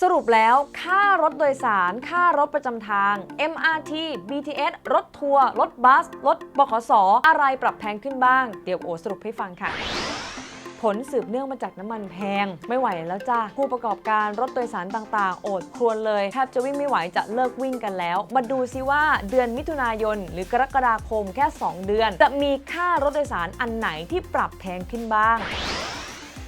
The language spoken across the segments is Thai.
สรุปแล้วค่ารถโดยสาร ค่ารถประจำทาง MRT BTS รถทัวร์ รถบัส รถบขสอะไรปรับแพงขึ้นบ้าง เดี๋ยวโอสรุปให้ฟังค่ะ ผลสืบเนื่องมาจากน้ำมันแพง ไม่ไหวแล้วจ้าผู้ประกอบการรถโดยสารต่างๆ โอดครวญเลยแทบจะวิ่งไม่ไหวจะเลิกวิ่งกันแล้ว มาดูซิว่าเดือนมิถุนายน หรือกรกฎาคมแค่ 2 เดือน จะมีค่ารถโดยสารอันไหนที่ปรับแพงขึ้นบ้าง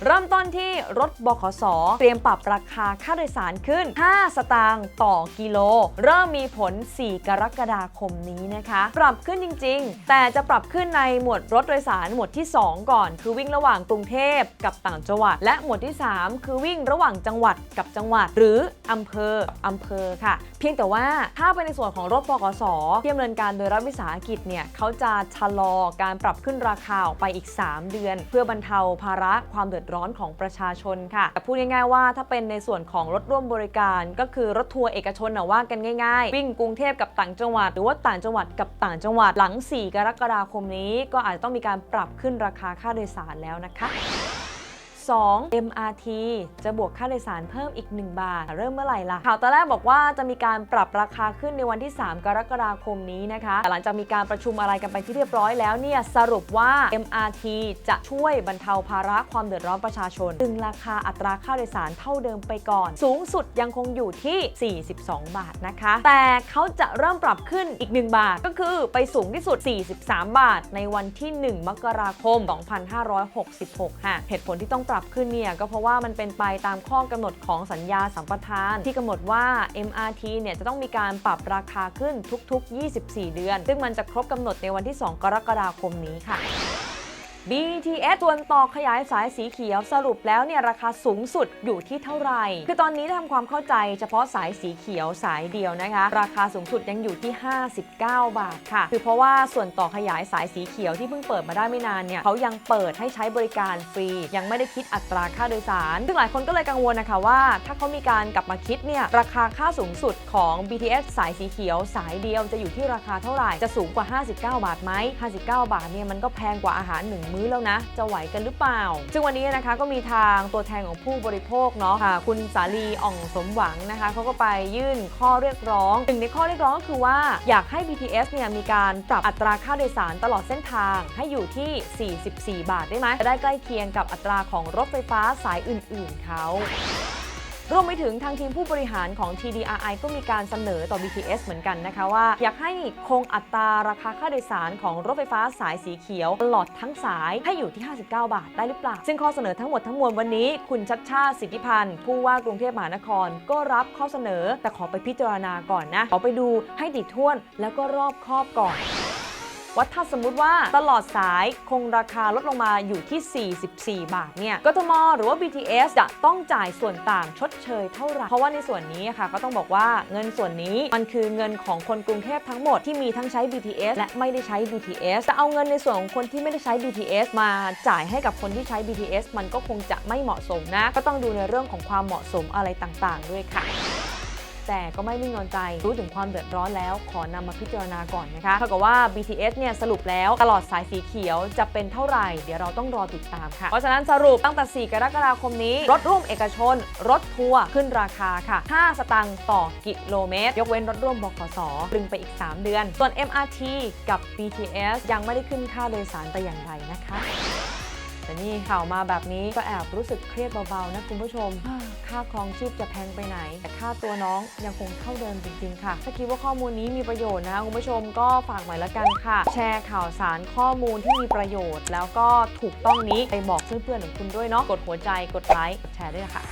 เริ่มต้นที่รถบขส เตรียมปรับราคาค่าโดยสารขึ้น 5 สตางค์ต่อกิโล เริ่มมีผล 4 กรกฎาคมนี้นะคะ ปรับขึ้นจริง ๆ แต่จะปรับขึ้นในหมวดรถโดยสารหมวดที่ 2 ก่อน คือวิ่งระหว่างกรุงเทพกับต่างจังหวัด และหมวดที่ 3 คือวิ่งระหว่างจังหวัดกับจังหวัด หรืออำเภออำเภอค่ะ เพียงแต่ว่าถ้าเป็นในส่วนของรถบขสที่ดำเนินการโดยรัฐวิสาหกิจเนี่ยเขาจะชะลอการปรับขึ้นราคาออกไปอีก 3 เดือน เพื่อบรรเทาภาระความเดือดร้อนของประชาชนค่ะแต่พูดง่ายๆว่าถ้าเป็นในส่วนของรถร่วมบริการ ก็คือรถทัวร์เอกชนนะว่ากันง่ายๆ วิ่งกรุงเทพกับต่างจังหวัด หรือว่าต่างจังหวัดกับต่างจังหวัดหลัง 4 กรกฎาคมนี้ ก็อาจจะต้องมีการปรับขึ้นราคาค่าโดยสารแล้วนะคะ 2. MRT จะบวกค่าโดยสารเพิ่มอีก 1 บาท เริ่มเมื่อไหร่ล่ะ ข่าวตอนแรกบอกว่าจะมีการปรับราคาขึ้นในวันที่ 3 กรกฎาคมนี้นะคะแต่หลังจากมีการประชุมอะไรกันไปที่เรียบร้อยแล้วเนี่ยสรุปว่า MRT จะช่วยบรรเทาภาระความเดือดร้อนประชาชน ดึงราคาอัตราค่าโดยสารเท่าเดิมไปก่อน สูงสุดยังคงอยู่ที่ 42 บาทนะคะ แต่เขาจะเริ่มปรับขึ้นอีก 1 บาท ก็คือไปสูงที่สุด 43 บาท ในวันที่ 1 มกราคม 2566 ค่ะ เหตุผลที่ต้องปรับขึ้นเนี่ยก็เพราะว่ามันเป็นไปตามข้อกำหนดของสัญญาสัมปทาน ที่กำหนดว่า MRT เนี่ยจะต้องมีการปรับราคาขึ้นทุก ๆ 24 เดือน ซึ่งมันจะครบกำหนดในวันที่ 2 กรกฎาคมนี้ค่ะ BTS ส่วนต่อขยายสายสีเขียวสรุปแล้วเนี่ยราคาสูงสุดอยู่ที่เท่าไหร่ คือตอนนี้ทำความเข้าใจเฉพาะสายสีเขียวสายเดียวนะคะ ราคาสูงสุดยังอยู่ที่ 59 บาทค่ะ คือเพราะว่าส่วนต่อขยายสายสีเขียวที่เพิ่งเปิดมาได้ไม่นานเนี่ยเขายังเปิดให้ใช้บริการฟรี ยังไม่ได้คิดอัตราค่าโดยสาร ซึ่งหลายคนก็เลยกังวลนะคะว่า ถ้าเขามีการกลับมาคิดเนี่ยราคาค่าสูงสุดของ BTS สายสีเขียวสายเดียวจะอยู่ที่ราคาเท่าไหร่จะสูงกว่า 59 บาทไหม59 บาทเนี่ยมันก็แพงกว่าอาหารหนึ่งมื้อแล้วนะ จะไหวกันหรือเปล่า ซึ่งวันนี้นะคะก็มีทางตัวแทนของผู้บริโภคเนาะค่ะคุณสาลีอ่องสมหวังนะคะเขาก็ไปยื่นข้อเรียกร้องหนึ่งในข้อเรียกร้องก็คือว่าอยากให้ BTS เนี่ยมีการปรับอัตราค่าโดยสารตลอดเส้นทางให้อยู่ที่ 44 บาทได้ไหมจะได้ใกล้เคียงกับอัตราของรถไฟฟ้าสายอื่น ๆเขา รวมไปถึงทางทีมผู้บริหารของ TDRI ก็มีการเสนอต่อ BTS เหมือนกันนะคะว่า อยากให้คงอัตราราคาค่าโดยสารของรถไฟฟ้าสายสีเขียว ตลอดทั้งสายให้อยู่ที่ 59 บาทได้หรือเปล่า ซึ่งข้อเสนอทั้งหมดทั้งมวลวันนี้ คุณชัดชาติสิทธิพันธ์ผู้ว่ากรุงเทพมหานคร ก็รับข้อเสนอแต่ขอไปพิจารณาก่อนนะขอไปดูให้ติดท่วนแล้วก็รอบคอบก่อน ว่าถ้าสมมุติว่าตลอดสายคงราคาลดลงมาอยู่ที่ 44 บาทเนี่ยกทมหรือว่า BTS จะต้องจ่ายส่วนต่างชดเชยเท่าไหร่ เพราะว่าในส่วนนี้ค่ะก็ต้องบอกว่าเงินส่วนนี้มันคือเงินของคนกรุงเทพทั้งหมดที่มีทั้งใช้ BTS และไม่ได้ใช้ BTS จะเอาเงินในส่วนของคนที่ไม่ได้ใช้ BTS มาจ่ายให้กับคนที่ใช้ BTS มันก็คงจะไม่เหมาะสมนะ ก็ต้องดูในเรื่องของความเหมาะสมอะไรต่างๆ ด้วยค่ะ แต่ก็ไม่นิ่งนอนใจ รู้ถึงความเดือดร้อนแล้ว ขอนำมาพิจารณาก่อนนะคะเท่ากับว่า BTS เนี่ยสรุปแล้วตลอดสายสีเขียวจะเป็นเท่าไหร่ เดี๋ยวเราต้องรอติดตามค่ะ เพราะฉะนั้นสรุปตั้งแต่ 4 กรกฎาคมนี้ รถร่วมเอกชน รถทัวร์ขึ้นราคาค่ะ 5 สตางค์ต่อกิโลเมตร ยกเว้นรถร่วมบขสตรึงไปอีก 3 เดือน ส่วน MRT กับ BTS ยังไม่ได้ขึ้นค่าโดยสารแต่อย่างใดนะคะ แต่นี่ข่าวมาแบบนี้ก็แอบรู้สึกเครียดเบาๆนะคุณผู้ชม ค่าครองชีพจะแพงไปไหน แต่ค่าตัวน้องยังคงเท่าเดิมจริงๆค่ะ ถ้าคิดว่าข้อมูลนี้มีประโยชน์นะคุณผู้ชมก็ฝากหน่อยละกันค่ะ แชร์ข่าวสารข้อมูลที่มีประโยชน์ แล้วก็ถูกต้องนี้ไปบอกเพื่อนๆของคุณด้วยเนาะกดหัวใจกดไลค์กดแชร์ด้วยค่ะ